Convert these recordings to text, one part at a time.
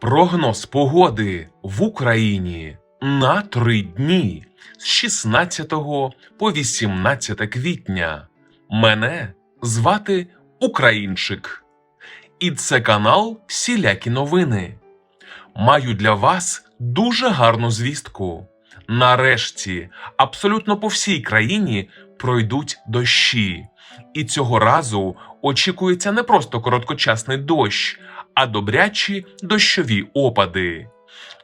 Прогноз погоди в Україні на три дні з 16 по 18 квітня. Мене звати Українчик. І це канал Сілякі новини. Маю для вас дуже гарну звістку. Нарешті, абсолютно по всій країні пройдуть дощі. І цього разу очікується не просто короткочасний дощ, а добрячі дощові опади.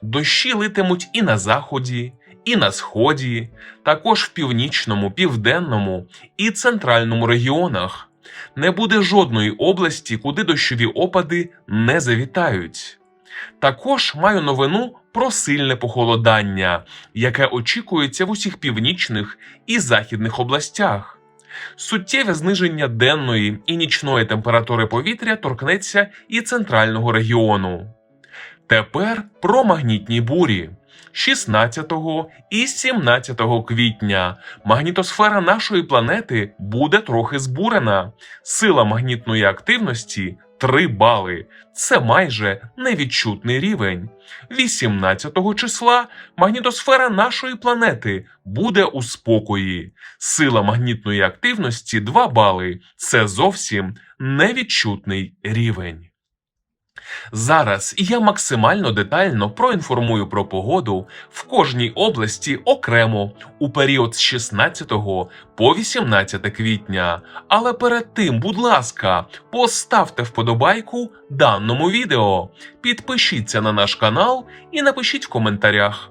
Дощі литимуть і на заході, і на сході, також в північному, південному і центральному регіонах. Не буде жодної області, куди дощові опади не завітають. Також маю новину про сильне похолодання, яке очікується в усіх північних і західних областях. Суттєве зниження денної і нічної температури повітря торкнеться і центрального регіону. Тепер про магнітні бурі. 16 і 17 квітня магнітосфера нашої планети буде трохи збурена. Сила магнітної активності 3 бали. Це майже невідчутний рівень. 18 числа магнітосфера нашої планети буде у спокої. Сила магнітної активності 2 бали. Це зовсім невідчутний рівень. Зараз я максимально детально проінформую про погоду в кожній області окремо у період з 16 по 18 квітня. Але перед тим, будь ласка, поставте вподобайку даному відео, підпишіться на наш канал і напишіть в коментарях,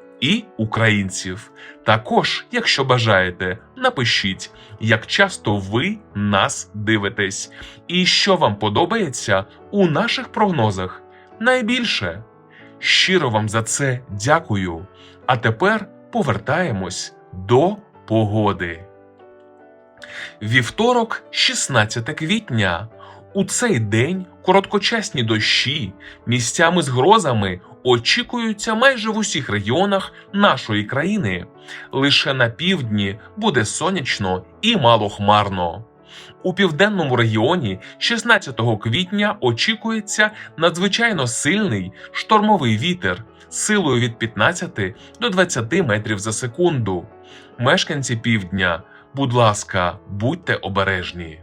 і українців. Також, якщо бажаєте, напишіть, як часто ви нас дивитесь, і що вам подобається у наших прогнозах найбільше. Щиро вам за це дякую. А тепер повертаємось до погоди. Вівторок, 16 квітня. У цей день короткочасні дощі місцями з грозами очікуються майже в усіх регіонах нашої країни. Лише на півдні буде сонячно і малохмарно. У південному регіоні 16 квітня очікується надзвичайно сильний штормовий вітер силою від 15 до 20 метрів за секунду. Мешканці півдня, будь ласка, будьте обережні.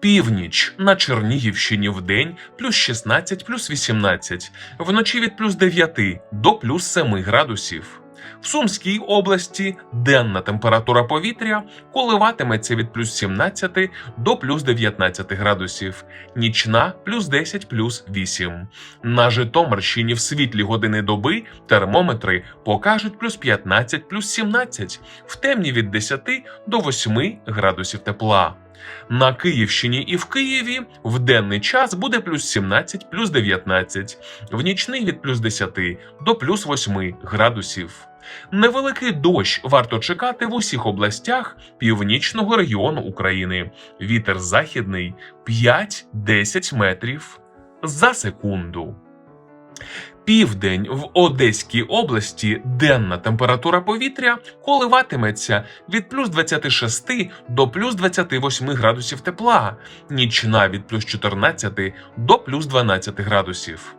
Північ на Чернігівщині в день плюс 16 плюс 18, вночі від плюс 9 до плюс 7 градусів. В Сумській області денна температура повітря коливатиметься від плюс 17 до плюс 19 градусів, нічна плюс 10 плюс 8. На Житомирщині в світлі години доби термометри покажуть плюс 15 плюс 17, в темні від 10 до 8 градусів тепла. На Київщині і в Києві в денний час буде плюс 17 плюс 19, в нічний від плюс 10 до плюс 8 градусів. Невеликий дощ варто чекати в усіх областях північного регіону України. Вітер західний 5-10 метрів за секунду. Південь в Одеській області денна температура повітря коливатиметься від плюс 26 до плюс 28 градусів тепла, нічна від плюс 14 до плюс 12 градусів.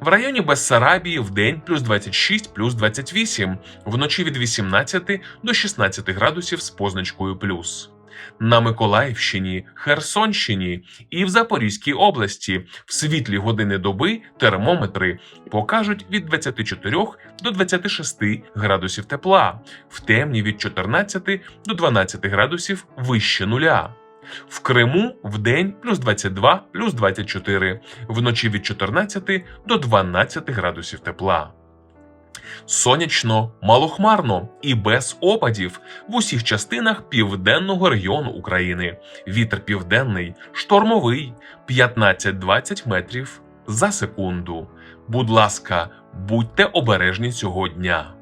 В районі Бессарабії в день плюс 26 плюс 28, вночі від 18 до 16 градусів з позначкою плюс. На Миколаївщині, Херсонщині і в Запорізькій області в світлі години доби термометри покажуть від 24 до 26 градусів тепла, в темні від 14 до 12 градусів вище нуля. В Криму в день плюс 22 плюс 24, вночі від 14 до 12 градусів тепла. Сонячно, малохмарно і без опадів в усіх частинах південного регіону України. Вітер південний, штормовий 15-20 метрів за секунду. Будь ласка, будьте обережні цього дня.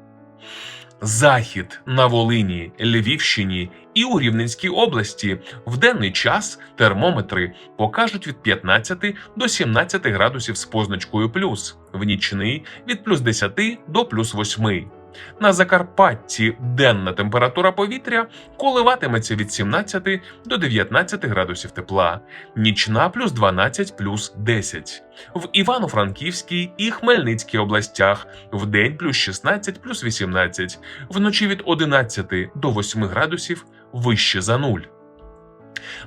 Захід на Волині, Львівщині і у Рівненській області в денний час термометри покажуть від 15 до 17 градусів з позначкою плюс, в нічний від плюс 10 до плюс 8. На Закарпатті денна температура повітря коливатиметься від 17 до 19 градусів тепла, нічна плюс 12 плюс 10. В Івано-Франківській і Хмельницькій областях в день плюс 16 плюс 18, вночі від 11 до 8 градусів вище за нуль.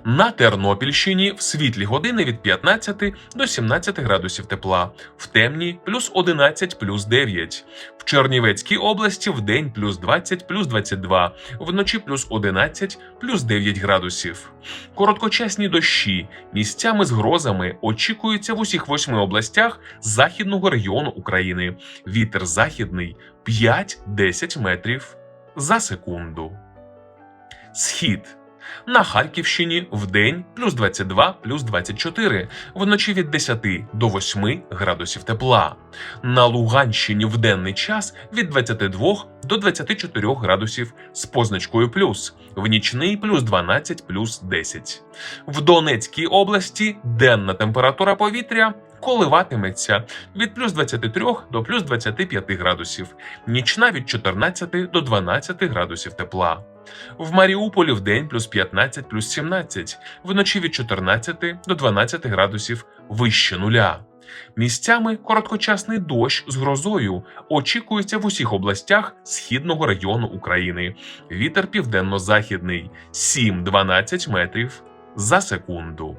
На Тернопільщині в світлі години від 15 до 17 градусів тепла, в темні плюс 11 плюс 9. В Чернівецькій області в день плюс 20 плюс 22, вночі плюс 11 плюс 9 градусів. Короткочасні дощі місцями з грозами очікуються в усіх восьми областях західного регіону України. Вітер західний 5-10 метрів за секунду. Схід на Харківщині в день плюс 22 плюс 24, вночі від 10 до 8 градусів тепла. На Луганщині в денний час від 22 до 24 градусів з позначкою плюс, в нічний плюс 12 плюс 10. В Донецькій області денна температура повітря коливатиметься від плюс 23 до плюс 25 градусів, нічна від 14 до 12 градусів тепла. В Маріуполі в день плюс 15 плюс 17, вночі від 14 до 12 градусів вище нуля. Місцями короткочасний дощ з грозою очікується в усіх областях східного району України. Вітер південно-західний 7-12 метрів за секунду.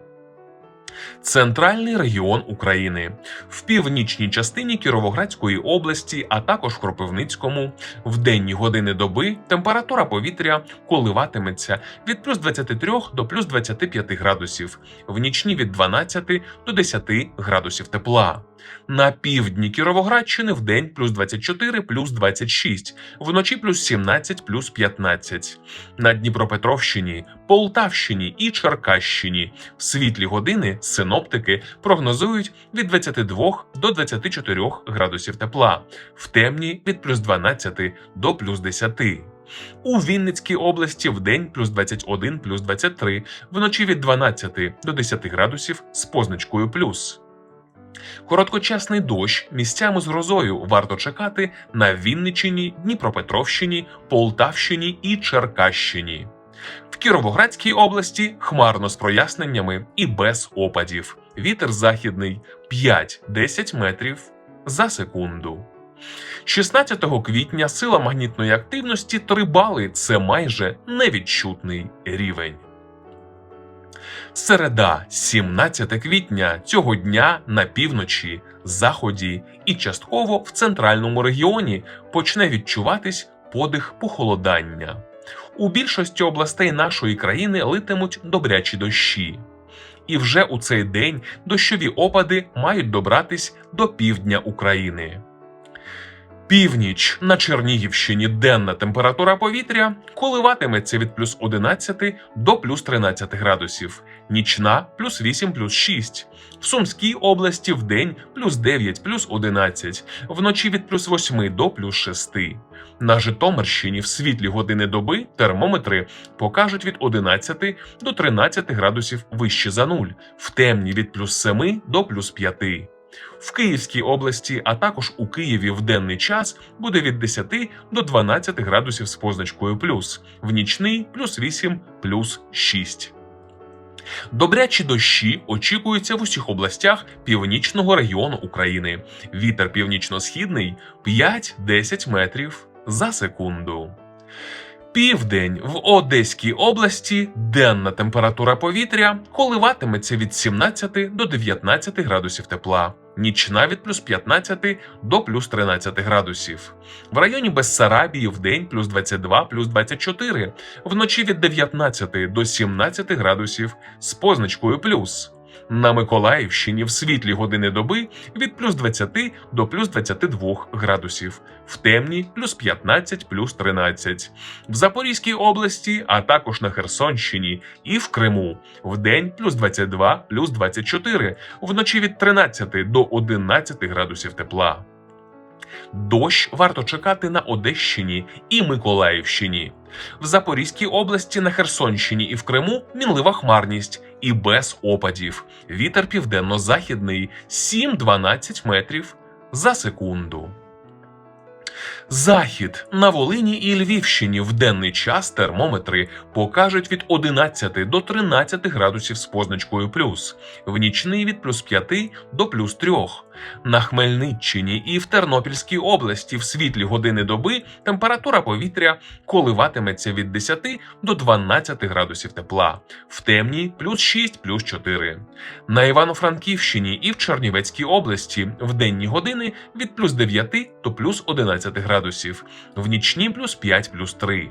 Центральний регіон України. В північній частині Кіровоградської області, а також Кропивницькому, в денні години доби температура повітря коливатиметься від плюс 23 до плюс 25 градусів, в нічні від 12 до 10 градусів тепла. На півдні Кіровоградщини в день плюс 24 плюс 26, вночі плюс 17 плюс 15. На Дніпропетровщині, Полтавщині і Черкащині в світлі години синоптики прогнозують від 22 до 24 градусів тепла, в темні від плюс 12 до плюс 10. У Вінницькій області в день плюс 21 плюс 23, вночі від 12 до 10 градусів з позначкою плюс. Короткочасний дощ місцями з грозою варто чекати на Вінниччині, Дніпропетровщині, Полтавщині і Черкащині. В Кіровоградській області хмарно з проясненнями і без опадів. Вітер західний 5-10 метрів за секунду. 16 квітня сила магнітної активності 3 бали це майже невідчутний рівень. Середа, 17 квітня цього дня на півночі, заході і частково в центральному регіоні почне відчуватись подих похолодання. У більшості областей нашої країни литимуть добрячі дощі. І вже у цей день дощові опади мають добратись до півдня України. Північ на Чернігівщині денна температура повітря коливатиметься від плюс 11 до плюс 13 градусів, нічна плюс 8 плюс 6. В Сумській області в день плюс 9 плюс 11, вночі від плюс 8 до плюс 6. На Житомирщині в світлі години доби термометри покажуть від 11 до 13 градусів вище за нуль, в темні від плюс 7 до плюс 5. В Київській області, а також у Києві в денний час буде від 10 до 12 градусів з позначкою плюс, в нічний плюс 8 плюс 6. Добрячі дощі очікуються в усіх областях північного регіону України. Вітер північно-східний 5-10 метрів за секунду. Південь в Одеській області денна температура повітря коливатиметься від 17 до 19 градусів тепла, нічна від плюс 15 до плюс 13 градусів. В районі Бессарабії в день плюс 22 плюс 24, вночі від 19 до 17 градусів з позначкою плюс. На Миколаївщині в світлі години доби від плюс 20 до плюс 22 градусів, в темні плюс 15 плюс 13. В Запорізькій області, а також на Херсонщині і в Криму в день плюс 22 плюс 24, вночі від 13 до 11 градусів тепла. Дощ варто чекати на Одещині і Миколаївщині. В Запорізькій області, на Херсонщині і в Криму мінлива хмарність і без опадів. Вітер південно-західний 7-12 метрів за секунду. Захід на Волині і Львівщині в денний час термометри покажуть від 11 до 13 градусів з позначкою плюс, в нічний від плюс 5 до плюс 3. На Хмельниччині і в Тернопільській області в світлі години доби температура повітря коливатиметься від 10 до 12 градусів тепла, в темній плюс 6, плюс 4. На Івано-Франківщині і в Чернівецькій області в денні години від плюс 9 до плюс 11 градусів, в нічні плюс 5, плюс 3.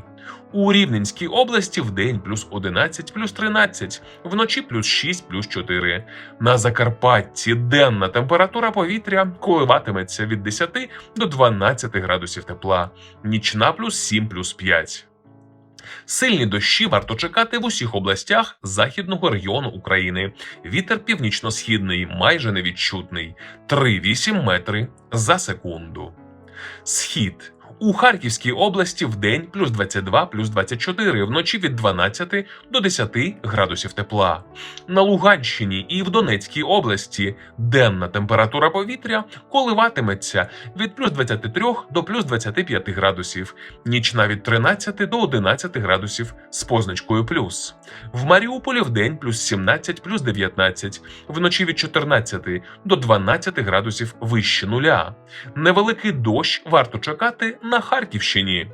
У Рівненській області в день плюс 11, плюс 13, вночі плюс 6, плюс 4. На Закарпатті денна температура повітря коливатиметься від 10 до 12 градусів тепла, нічна плюс 7, плюс 5. Сильні дощі варто чекати в усіх областях західного регіону України. Вітер північно-східний, майже невідчутний 3,8 метри за секунду. Схід у Харківській області в день плюс 22, плюс 24, вночі від 12 до 10 градусів тепла. На Луганщині і в Донецькій області денна температура повітря коливатиметься від плюс 23 до плюс 25 градусів, нічна від 13 до 11 градусів з позначкою плюс. В Маріуполі в день плюс 17, плюс 19, вночі від 14 до 12 градусів вище нуля. Невеликий дощ варто чекати на Харківщині.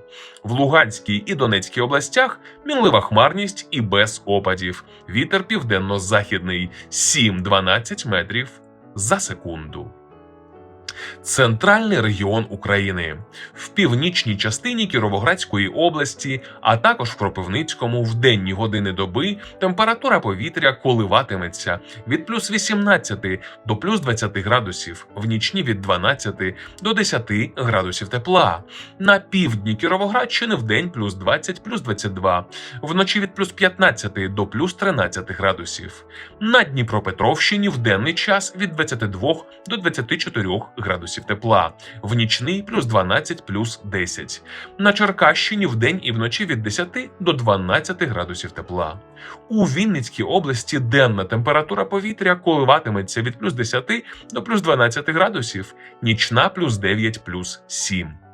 В Луганській і Донецькій областях мінлива хмарність і без опадів. Вітер південно-західний 7-12 метрів за секунду. Центральний регіон України в північній частині Кіровоградської області, а також в Кропивницькому в денні години доби температура повітря коливатиметься від плюс 18 до плюс 20 градусів, в нічні від 12 до 10 градусів тепла. На півдні Кіровоградщини в день плюс 20, плюс 22, вночі від плюс 15 до плюс 13 градусів. На Дніпропетровщині в денний час від 22 до 24 градусів тепла, в нічний плюс 12 плюс 10. На Черкащині в день і вночі від 10 до 12 градусів тепла. У Вінницькій області денна температура повітря коливатиметься від плюс 10 до плюс 12 градусів, нічна плюс 9 плюс 7.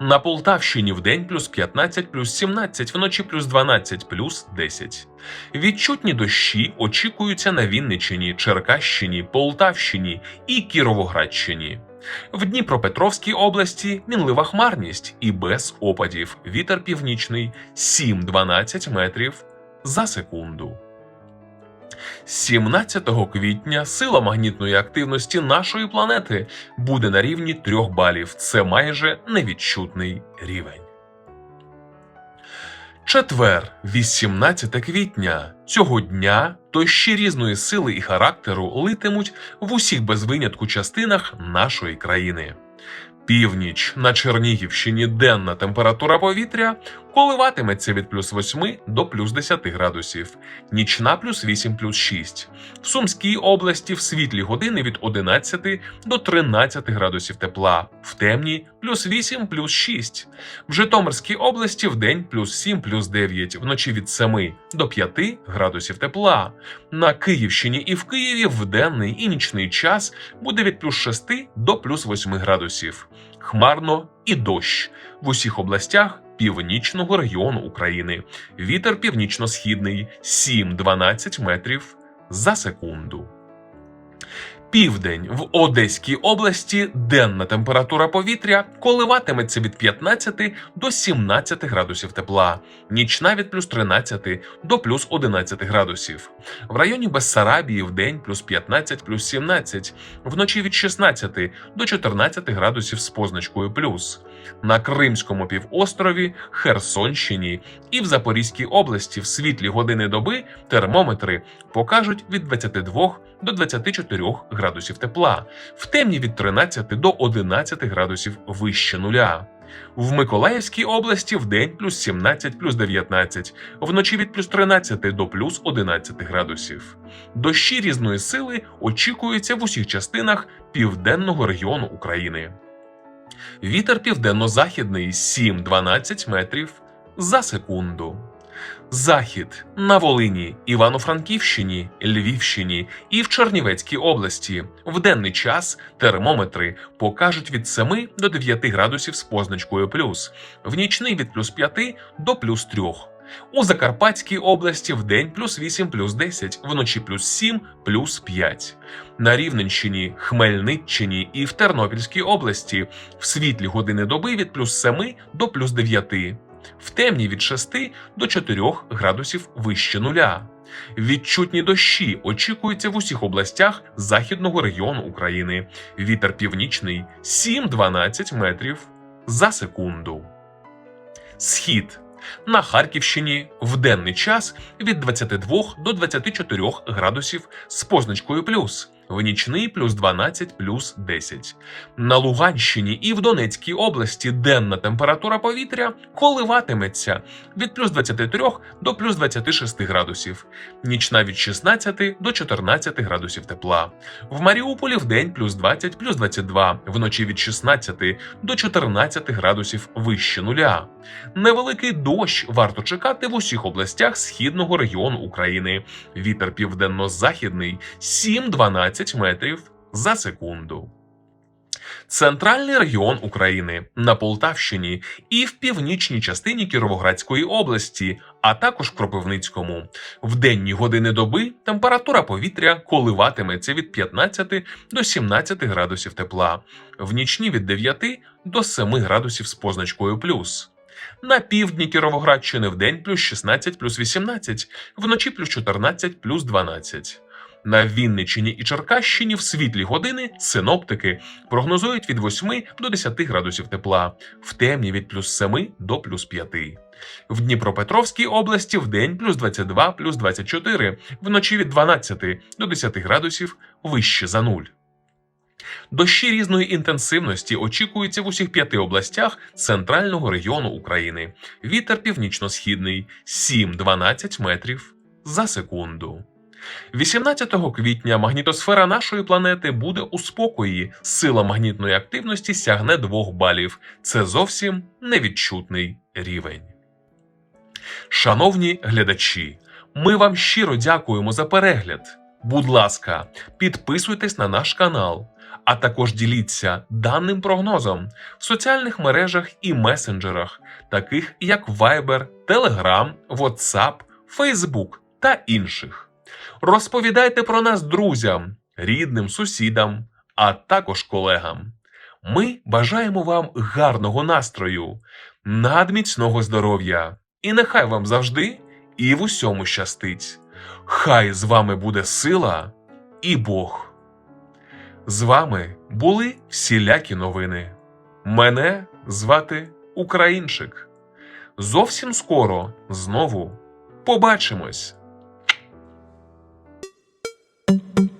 На Полтавщині в день плюс 15, плюс 17, вночі плюс 12, плюс 10. Відчутні дощі очікуються на Вінниччині, Черкащині, Полтавщині і Кіровоградщині. В Дніпропетровській області мінлива хмарність і без опадів. Вітер північний 7-12 метрів за секунду. 17 квітня сила магнітної активності нашої планети буде на рівні 3 балів. Це майже невідчутний рівень. Четвер, 18 квітня. Цього дня дощі різної сили і характеру литимуть в усіх без винятку частинах нашої країни. Північ на Чернігівщині денна температура повітря коливатиметься від плюс 8 до плюс 10 градусів, нічна плюс 8 плюс 6. В Сумській області в світлі години від 11 до 13 градусів тепла, в темній плюс 8 плюс 6. В Житомирській області в день плюс 7 плюс 9, вночі від 7 до 5 градусів тепла. На Київщині і в Києві в денний і нічний час буде від плюс 6 до плюс 8 градусів. Хмарно і дощ в усіх областях північного регіону України. Вітер північно-східний 7-12 метрів за секунду. Південь в Одеській області денна температура повітря коливатиметься від 15 до 17 градусів тепла, нічна від плюс 13 до плюс 11 градусів. В районі Бессарабії в день плюс 15 плюс 17, вночі від 16 до 14 градусів з позначкою плюс. На Кримському півострові, Херсонщині і в Запорізькій області в світлі години доби термометри покажуть від 22 до 24 градусів тепла, в темні від 13 до 11 градусів вище нуля. В Миколаївській області в день плюс 17 плюс 19, вночі від плюс 13 до плюс 11 градусів. Дощі різної сили очікуються в усіх частинах південного регіону України. Вітер південно-західний 7-12 метрів за секунду. Захід на Волині, Івано-Франківщині, Львівщині і в Чернівецькій області в денний час термометри покажуть від 7 до 9 градусів з позначкою плюс, в нічний від плюс 5 до плюс 3. У Закарпатській області в день плюс 8, плюс 10, вночі плюс 7, плюс 5. На Рівненщині, Хмельниччині і в Тернопільській області в світлі години доби від плюс 7 до плюс 9. В темні від 6 до 4 градусів вище нуля. Відчутні дощі очікуються в усіх областях західного регіону України. Вітер північний 7-12 метрів за секунду. Схід на Харківщині в денний час від 22 до 24 градусів з позначкою плюс. В нічний плюс 12 плюс 10. На Луганщині і в Донецькій області денна температура повітря коливатиметься від плюс 23 до плюс 26 градусів, нічна від 16 до 14 градусів тепла. В Маріуполі в день плюс 20 плюс 22, вночі від 16 до 14 градусів вище нуля. Невеликий дощ варто чекати в усіх областях східного регіону України. Вітер південно-західний 7-12 метрів за секунду. Центральний регіон України на Полтавщині і в північній частині Кіровоградської області, а також Кропивницькому. В денні години доби температура повітря коливатиметься від 15 до 17 градусів тепла, в нічні від 9 до 7 градусів з позначкою плюс. На півдні Кіровоградщини в день плюс 16 плюс 18, вночі плюс 14 плюс 12. На Вінниччині і Черкащині в світлі години синоптики прогнозують від 8 до 10 градусів тепла, в темні від плюс 7 до плюс 5. В Дніпропетровській області в день плюс 22 плюс 24, вночі від 12 до 10 градусів вище за нуль. Дощі різної інтенсивності очікуються в усіх п'яти областях центрального регіону України. Вітер північно-східний 7-12 метрів за секунду. 18 квітня магнітосфера нашої планети буде у спокої. Сила магнітної активності сягне 2 балів. Це зовсім невідчутний рівень. Шановні глядачі, ми вам щиро дякуємо за перегляд. Будь ласка, підписуйтесь на наш канал, а також діліться даним прогнозом в соціальних мережах і месенджерах, таких як Viber, Telegram, WhatsApp, Facebook та інших. Розповідайте про нас друзям, рідним, сусідам, а також колегам. Ми бажаємо вам гарного настрою, надміцного здоров'я, і нехай вам завжди і в усьому щастить. Хай з вами буде сила і Бог. З вами були всілякі новини. Мене звати Українчик. Зовсім скоро знову побачимось. thank you